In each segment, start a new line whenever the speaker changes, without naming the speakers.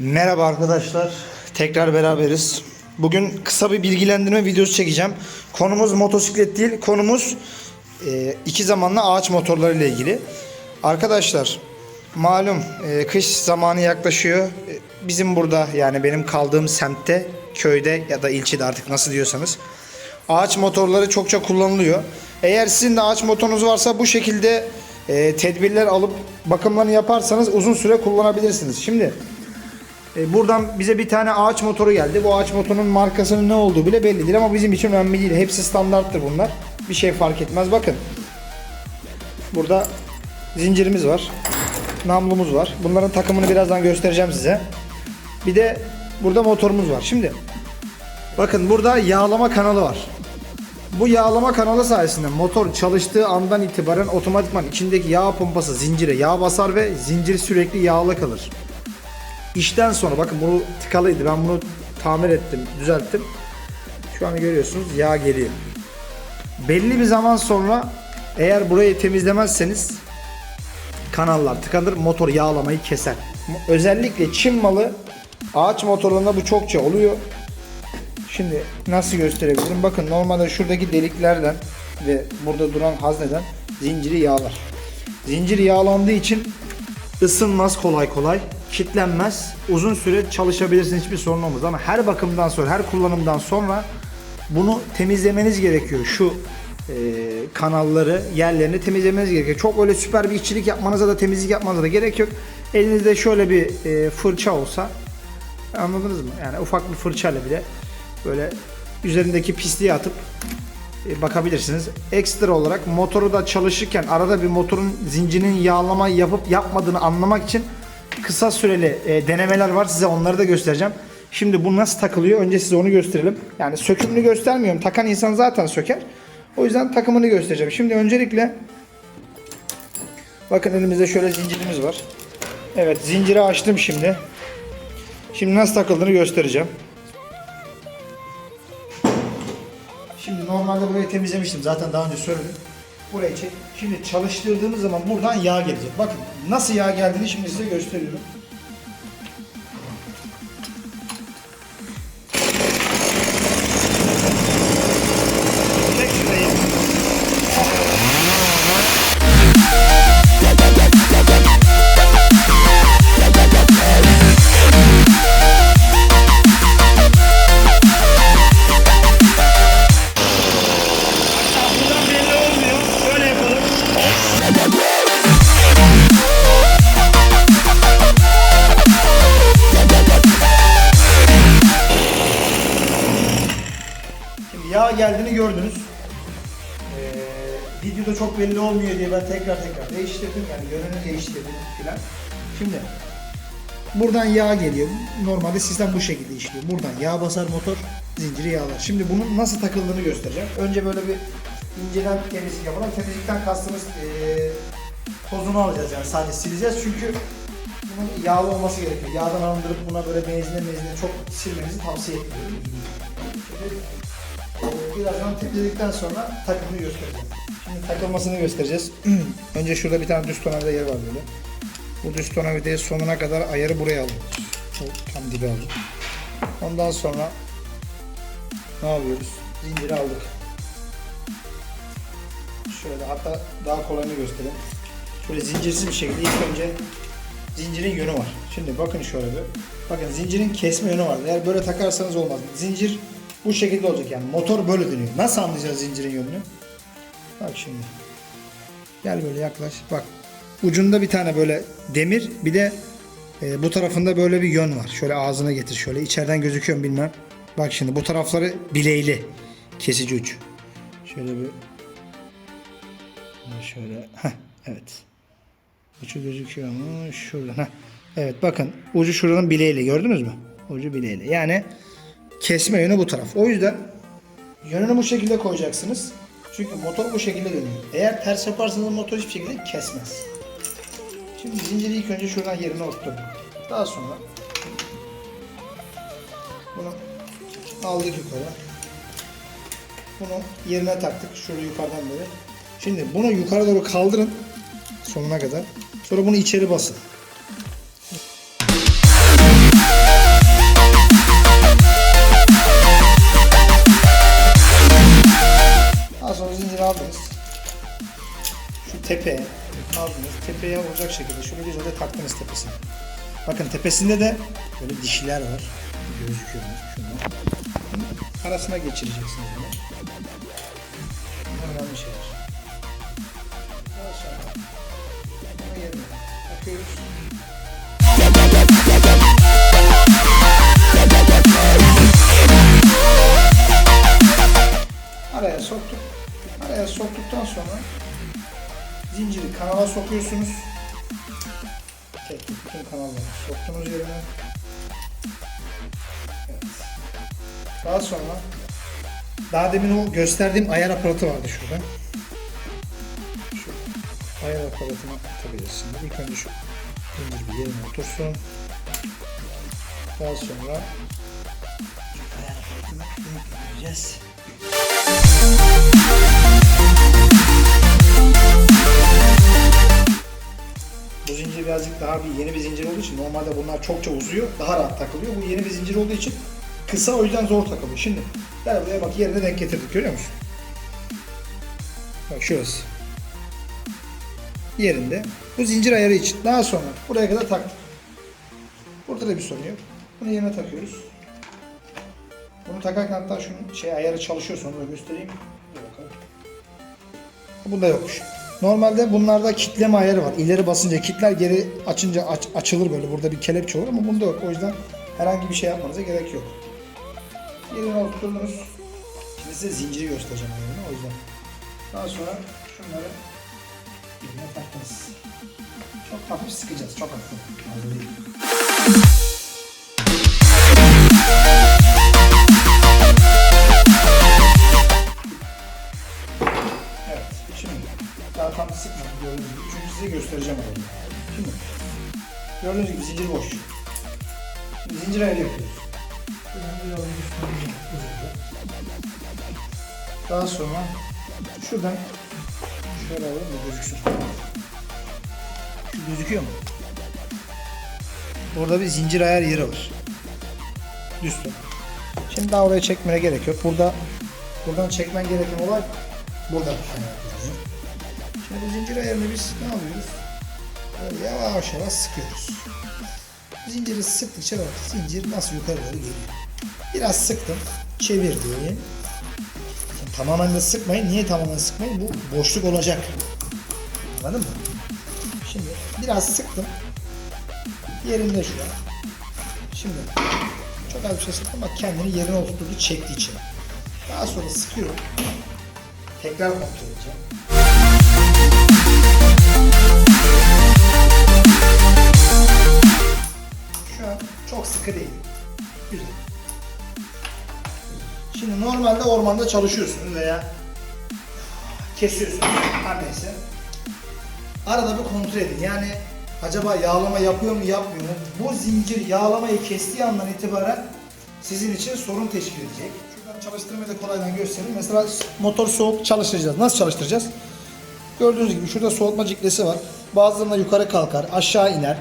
Merhaba arkadaşlar. Tekrar beraberiz. Bugün kısa bir bilgilendirme videosu çekeceğim. Konumuz motosiklet değil, konumuz e, iki zamanlı ağaç motorları ile ilgili. Arkadaşlar malum e, kış zamanı yaklaşıyor. E, bizim burada yani benim kaldığım semtte, köyde ya da ilçede artık nasıl diyorsanız ağaç motorları çokça kullanılıyor. Eğer sizin de ağaç motorunuz varsa bu şekilde e, tedbirler alıp bakımlarını yaparsanız uzun süre kullanabilirsiniz. Şimdi e, buradan bize bir tane ağaç motoru geldi. Bu ağaç motorunun markasının ne olduğu bile belli değil ama bizim için önemli değil. Hepsi standarttır bunlar. Bir şey fark etmez. Bakın. Burada zincirimiz var. Namlumuz var. Bunların takımını birazdan göstereceğim size. Bir de burada motorumuz var. Şimdi bakın burada yağlama kanalı var. Bu yağlama kanalı sayesinde motor çalıştığı andan itibaren otomatikman içindeki yağ pompası zincire yağ basar ve zincir sürekli yağlı kalır. İşten sonra bakın bunu tıkalıydı. Ben bunu tamir ettim, düzelttim. Şu an görüyorsunuz yağ geliyor. Belli bir zaman sonra eğer burayı temizlemezseniz kanallar tıkanır, motor yağlamayı keser. Özellikle Çin malı ağaç motorlarında bu çokça oluyor. Şimdi nasıl gösterebilirim? Bakın normalde şuradaki deliklerden ve burada duran hazneden zinciri yağlar. Zincir yağlandığı için ısınmaz kolay kolay, kitlenmez. Uzun süre çalışabilirsin hiçbir sorun olmaz ama her bakımdan sonra, her kullanımdan sonra bunu temizlemeniz gerekiyor. Şu e, kanalları, yerlerini temizlemeniz gerekiyor. Çok öyle süper bir işçilik yapmanıza da temizlik yapmanıza da gerek yok. Elinizde şöyle bir e, fırça olsa anladınız mı? Yani ufak bir fırçayla bile böyle üzerindeki pisliği atıp e, bakabilirsiniz. Ekstra olarak motoru da çalışırken arada bir motorun zincirinin yağlama yapıp yapmadığını anlamak için kısa süreli e, denemeler var. Size onları da göstereceğim. Şimdi bu nasıl takılıyor? Önce size onu gösterelim. Yani sökümünü göstermiyorum. Takan insan zaten söker. O yüzden takımını göstereceğim. Şimdi öncelikle bakın elimizde şöyle zincirimiz var. Evet zinciri açtım şimdi. Şimdi nasıl takıldığını göstereceğim. Şimdi normalde burayı temizlemiştim. Zaten daha önce söyledim. Burayı çek. Şimdi çalıştırdığımız zaman buradan yağ gelecek. Bakın nasıl yağ geldiğini şimdi size gösteriyorum. Geldiğini gördünüz. Ee, videoda çok belli olmuyor diye ben tekrar tekrar değiştirdim. Yani yönünü değiştirdim filan. Şimdi buradan yağ geliyor. Normalde sistem bu şekilde işliyor. Buradan yağ basar motor, zinciri yağlar. Şimdi bunun nasıl takıldığını göstereceğim. Önce böyle bir inceden temizlik yapalım. Temizlikten kastımız eee tozunu alacağız yani sadece sileceğiz çünkü bunun yağlı olması gerekiyor. Yağdan arındırıp buna böyle benzine benzine çok silmenizi tavsiye etmiyorum. Eee, birazdan temizledikten sonra takımını göstereceğim. Şimdi takılmasını göstereceğiz. Önce şurada bir tane düz tornavida yer var böyle. Bu düz tornavidayı sonuna kadar ayarı buraya alın. Bu Tam dibe alın. Ondan sonra ne yapıyoruz? Zinciri aldık. Şöyle hatta daha kolayını göstereyim. Şöyle zincirsiz bir şekilde ilk önce zincirin yönü var. Şimdi bakın şöyle bir. Bakın zincirin kesme yönü var. Eğer böyle takarsanız olmaz. Zincir bu şekilde olacak yani. Motor böyle dönüyor. Nasıl anlayacağız zincirin yönünü? Bak şimdi. Gel böyle yaklaş. Bak. Ucunda bir tane böyle demir bir de e, bu tarafında böyle bir yön var. Şöyle ağzına getir şöyle. içeriden gözüküyor mu bilmem. Bak şimdi bu tarafları bileyli. Kesici uç. Şöyle bir şöyle. Heh, evet. Ucu gözüküyor mu? Şurada. Heh. Evet bakın ucu şuranın bileğiyle gördünüz mü? Ucu bileğiyle. Yani kesme yönü bu taraf. O yüzden yönünü bu şekilde koyacaksınız. Çünkü motor bu şekilde dönüyor. Eğer ters yaparsanız motor hiçbir şekilde kesmez. Şimdi zinciri ilk önce şuradan yerine oturttum. Daha sonra bunu aldık yukarı. Bunu yerine taktık. Şurada yukarıdan böyle. Şimdi bunu yukarı doğru kaldırın sonuna kadar. Sonra bunu içeri basın. Tepeye aldınız. Tepeye olacak şekilde şöyle güzelce taktınız tepesine. Bakın tepesinde de böyle dişler var. Gözüküyor. Şunlar. Bunun Arasına geçireceksiniz bunu. Bunlar önemli şeyler. Daha sonra yerine. Zinciri kanala sokuyorsunuz. Tek bütün kanalları soktunuz yerine. Evet. Daha sonra daha demin o gösterdiğim ayar aparatı vardı şurada. Şu ayar takacağız şimdi. İlk önce şu zincir bir yerine otursun. Daha sonra şu ayar aparatına denkleyeceğiz. Bu zincir birazcık daha bir yeni bir zincir olduğu için normalde bunlar çokça uzuyor, daha rahat takılıyor. Bu yeni bir zincir olduğu için kısa o yüzden zor takılıyor. Şimdi gel buraya bak yerine denk getirdik görüyor musun? Bak şurası. Yerinde. Bu zincir ayarı için. Daha sonra buraya kadar taktık. Burada da bir sorun yok. Bunu yerine takıyoruz. Bunu takarken hatta şunun şey ayarı çalışıyorsa onu da göstereyim. Bunda yokmuş. Normalde bunlarda kitleme ayarı var. İleri basınca kitler, geri açınca aç- açılır böyle. Burada bir kelepçe olur ama bunda yok. O yüzden herhangi bir şey yapmanıza gerek yok. Yerine oturtunuz. Şimdi size zinciri göstereceğim yerine o yüzden. Daha sonra şunları yerine taktınız. Çok hafif sıkacağız. Çok hafif. Göstereceğim orayı. Şimdi gördüğünüz gibi zincir boş. Zincir ayarı yapıyoruz. Uzayacak. Daha sonra şuradan şöyle alalım da gözüksün. Şu gözüküyor mu? Orada bir zincir ayar yeri var. Düz. Şimdi daha oraya çekmene gerek yok. Burada buradan çekmen gereken olay burada. Şimdi bu zincir ayarını biz ne yapıyoruz? Böyle yavaş yavaş sıkıyoruz. Zinciri sıktıkça bak zincir nasıl yukarı doğru geliyor. Biraz sıktım. Çevirdim. Şimdi tamamen de sıkmayın. Niye tamamen sıkmayın? Bu boşluk olacak. Anladın mı? Şimdi biraz sıktım. Yerinde şu an. Şimdi çok az bir şey sıktım ama kendini yerine oturttu çektiği için. Daha sonra sıkıyorum. Tekrar kontrol edeceğim. Şu an çok sıkı değil. Güzel. Şimdi normalde ormanda çalışıyorsunuz veya kesiyorsunuz. Her neyse. Arada bir kontrol edin. Yani acaba yağlama yapıyor mu yapmıyor mu? Bu zincir yağlamayı kestiği andan itibaren sizin için sorun teşkil edecek. Şuradan çalıştırmayı da kolaydan göstereyim. Mesela motor soğuk çalıştıracağız. Nasıl çalıştıracağız? Gördüğünüz gibi şurada soğutma ciklesi var. Bazılarında yukarı kalkar, aşağı iner.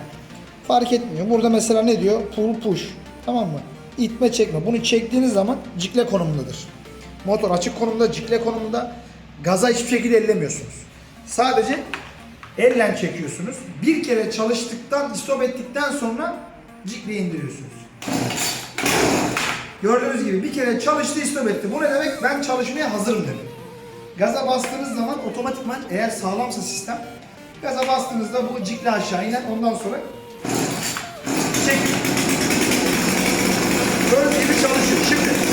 Fark etmiyor. Burada mesela ne diyor? Pull push. Tamam mı? İtme çekme. Bunu çektiğiniz zaman cikle konumundadır. Motor açık konumda, cikle konumunda. Gaza hiçbir şekilde ellemiyorsunuz. Sadece elle çekiyorsunuz. Bir kere çalıştıktan, istop ettikten sonra cikle indiriyorsunuz. Gördüğünüz gibi bir kere çalıştı, istop etti. Bu ne demek? Ben çalışmaya hazırım demek. Gaza bastığınız zaman otomatikman eğer sağlamsa sistem gaza bastığınızda bu cikle aşağı iner. Ondan sonra çekin. Gördüğünüz gibi çalışıyor. Şimdi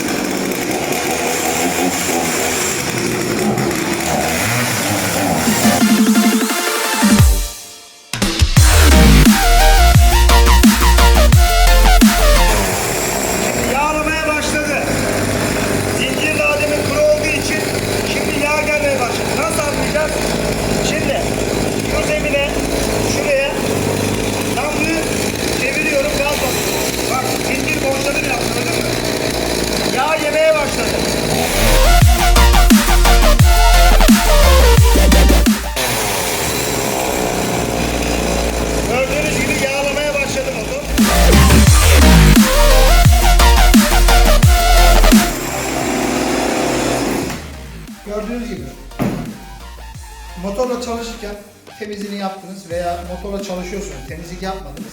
motorla çalışırken temizliğini yaptınız veya motorla çalışıyorsunuz, temizlik yapmadınız.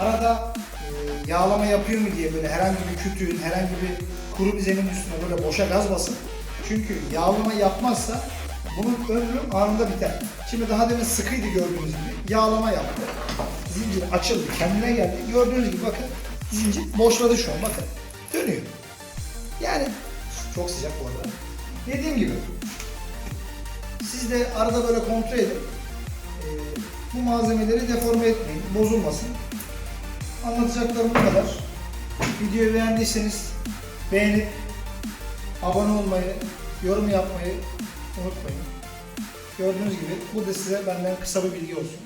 Arada e, yağlama yapıyor mu diye böyle herhangi bir kütüğün, herhangi bir kuru bir zemin üstüne böyle boşa gaz basın. Çünkü yağlama yapmazsa bunun ömrü anında biter. Şimdi daha demin sıkıydı gördüğünüz gibi. Yağlama yaptı. Zincir açıldı, kendine geldi. Gördüğünüz gibi bakın zincir boşladı şu an bakın. Dönüyor. Yani çok sıcak bu arada. Dediğim gibi siz de arada böyle kontrol edin. Ee, bu malzemeleri deforme etmeyin, bozulmasın. Anlatacaklarım bu kadar. Videoyu beğendiyseniz beğenip abone olmayı, yorum yapmayı unutmayın. Gördüğünüz gibi bu da size benden kısa bir bilgi olsun.